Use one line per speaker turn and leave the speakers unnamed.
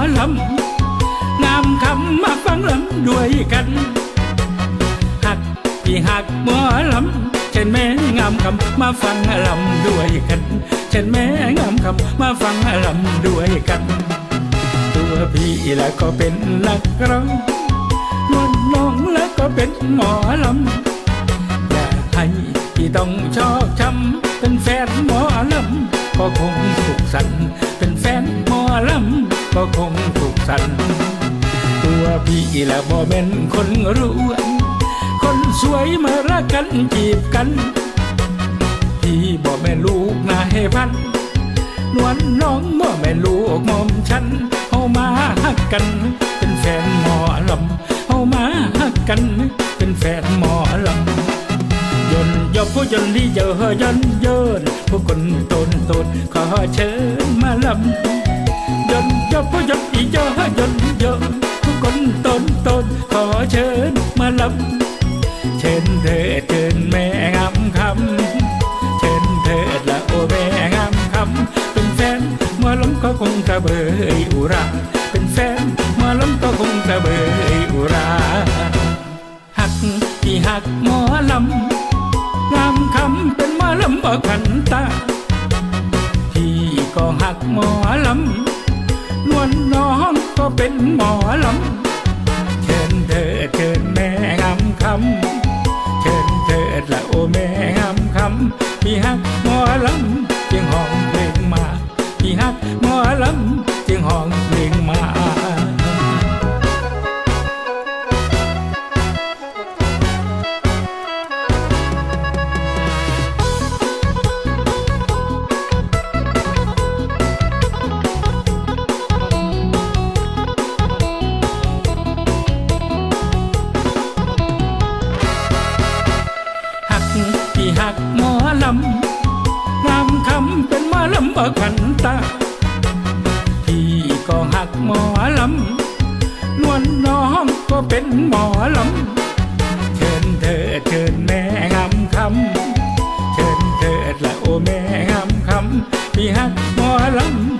อลำงามคำมาฟังลำด้วยกัน หักพี่หักหมอลำเช่นแม่งามคำมาฟังลำด้วยกันเช่นแม่งามคำมาฟังลำด้วยกัน ตัวพี่แล้วก็เป็นนักร้องนวลน้องแล้วก็เป็นหมอลำอย่าให้พี่ต้องชอกช้ำเป็นแฟนหมอลำก็คงสุขสันต์เป็นแฟนหมอลำ ก็คงสุขสันตัวพี่และบ่แม่นคนรวยคนสวยมารักกันจีบกัน พี่บ่แม่นลูกนายพันนวลน้องบ่แม่นลูกมอมฉันเฮามาฮักกัน เป็นแฟนหมอลำเฮามาฮักกัน เป็นแฟนหมอลำยนยกผู้ยนต์ที่เยอะยนเยินผู้คนตนตนขอเชิญมาลำ ยนยกผู้ยนต์ที่เยอะยนต์เยอะผู้คนตนตนขอเชิญมาลำเชิญเถิดเชิญแม่งามคำเชิญเถิดละโอแม่งามคำเป็นแฟนหมาลำก็คงกระเบยอุราเป็นแฟนหมาลำก็คงกระเบยอุราหักที่หักหมอลำงามคำเป็นหมอลำบ่ขันตาพี่ก็หักหมอลำ นน้องก็เป็นหมอลำเชิญเธอเชิญแม่งามคำเชิญเธอและโอแม่งามคำพี่ฮักหมอลำจึงห้องเพลงมาพี่ฮักหมอลำจึงห้อง ขันตาพี่ก็หักหมอลำนวลน้องก็เป็นหมอลำเชิญเธอเชิญแม่งามคำเชิญเธอละโอแม่งามคำพี่หักหมอลำเพียงห้องเพลงมาพี่หักหมอลำ